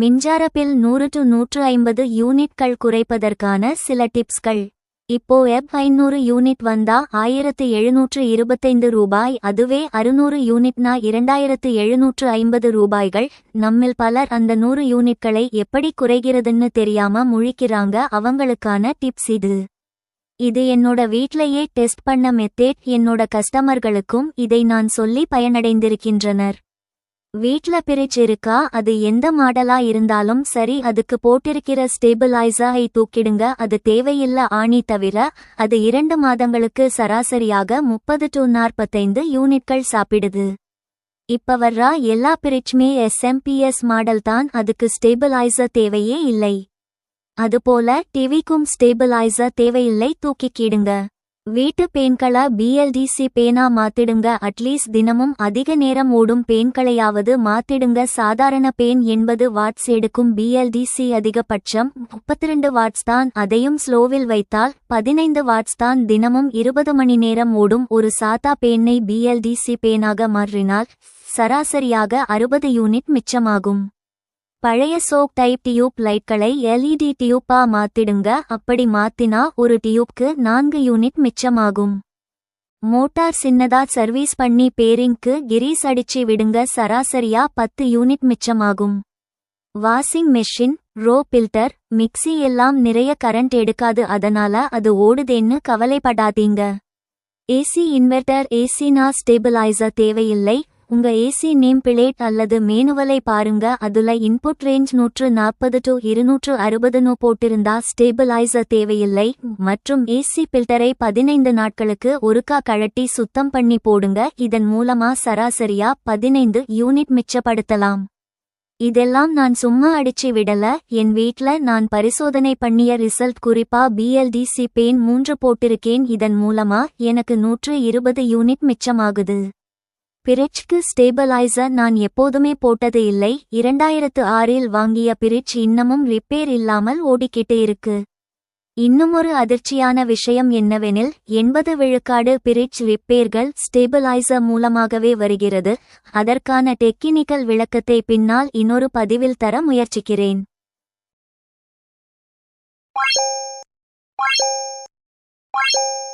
மின்சார பில் நூறு டு நூற்று ஐம்பது யூனிட்கள் குறைப்பதற்கான சில டிப்ஸ்கள். இப்போ எப் ஐநூறு யூனிட் வந்தா ஆயிரத்து எழுநூற்று இருபத்தைந்து ரூபாய் அதுவே அறுநூறு யூனிட்னா இரண்டாயிரத்து எழுநூற்று ஐம்பது ரூபாய்கள். நம்மில் பலர் அந்த நூறு யூனிட்களை எப்படி குறைகிறதுன்னு தெரியாம முழிக்கிறாங்க அவங்களுக்கான டிப்ஸ் இது. இது என்னோட வீட்லயே டெஸ்ட் பண்ண மெத்தேட் என்னோட கஸ்டமர்களுக்கும் இதை நான் சொல்லி பயனடைந்திருக்கின்றனர். வீட்ல பிரிட்ஜ் இருக்கா அது எந்த மாடலா இருந்தாலும் சரி அதுக்கு போட்டிருக்கிற ஸ்டேபிளைசரை தூக்கிடுங்க. அது தேவையில்ல ஆணி தவிர அது இரண்டு மாதங்களுக்கு சராசரியாக முப்பது டு நாற்பத்தைந்து யூனிட்கள் சாப்பிடுது. இப்ப வர்ற எல்லா பிரிட்ஜ்மே எஸ்எம்பிஎஸ் மாடல் தான் அதுக்கு ஸ்டேபிளைசர் தேவையே இல்லை. அதுபோல டிவிக்கும் ஸ்டேபிளைசர் தேவையில்லை தூக்கிக்கிடுங்க. வீட்டு பேன்களா பிஎல்டிசி பேனா மாத்திடுங்க. அட்லீஸ்ட் தினமும் அதிக நேரம் ஓடும் பேன்களையாவது மாத்திடுங்க. சாதாரண பேன் எண்பது வாட்ஸ் எடுக்கும் பிஎல்டிசி அதிகபட்சம் முப்பத்திரண்டு வாட்ஸ் தான். அதையும் ஸ்லோவில் வைத்தால் பதினைந்து வாட்ஸ் தான். தினமும் இருபது மணி நேரம் ஓடும் ஒரு சாதா பேனை பிஎல்டிசி பேனாக மாறினால் சராசரியாக அறுபது யூனிட் மிச்சமாகும். பழைய சோக் டைப் டியூப் லைட்களை எல்இடி டியூப்பா மாத்திடுங்க. அப்படி மாத்தினா ஒரு டியூப்க்கு நான்கு யூனிட் மிச்சமாகும். மோட்டார் சின்னதா சர்வீஸ் பண்ணி பேரிங்க்கு கிரீஸ் அடிச்சு விடுங்க. சராசரியா பத்து யூனிட் மிச்சமாகும். Washing machine RO filter mixie எல்லாம் நிறைய கரண்ட் எடுக்காது. அதனால அது ஓடுதேன்னு கவலைப்படாதீங்க. ஏசி இன்வெர்டர் ஏசினா ஸ்டேபிளைசர் தேவையில்லை. உங்க ஏசி நேம் பிளேட் அல்லது மேனுவலை பாருங்க அதுல இன்புட் ரேஞ்ச் நூற்று நாற்பது டு இருநூற்று அறுபதுனு போட்டிருந்தா ஸ்டேபிளைசர் தேவையில்லை. மற்றும் ஏசி பில்டரை பதினைந்து நாட்களுக்கு ஒருக்கா கழட்டி சுத்தம் பண்ணி போடுங்க இதன் மூலமா சராசரியா பதினைந்து யூனிட் மிச்சப்படுத்தலாம். இதெல்லாம் நான் சும்மா அடிச்சு விடல என் வீட்ல நான் பரிசோதனை பண்ணிய ரிசல்ட் குறிப்பா பிஎல்டிசி பேன் மூன்று போட்டிருக்கேன் இதன் மூலமா எனக்கு நூற்று இருபது யூனிட் மிச்சமாகுது. பிரிட்ஜ்க்கு ஸ்டேபலைசர் நான் எப்போதுமே போட்டது இல்லை. இரண்டாயிரத்து ஆறில் வாங்கிய பிரிட்ஜ் இன்னமும் ரிப்பேர் இல்லாமல் ஓடிக்கிட்டு இருக்கு. இன்னுமொரு அதிர்ச்சியான விஷயம் என்னவெனில் எண்பது விழுக்காடு பிரிட்ஜ் ரிப்பேர்கள் ஸ்டேபிளைசர் மூலமாகவே வருகிறது. அதற்கான டெக்கினிக்கல் விளக்கத்தை பின்னால் இன்னொரு பதிவில் தர முயற்சிக்கிறேன். Bye.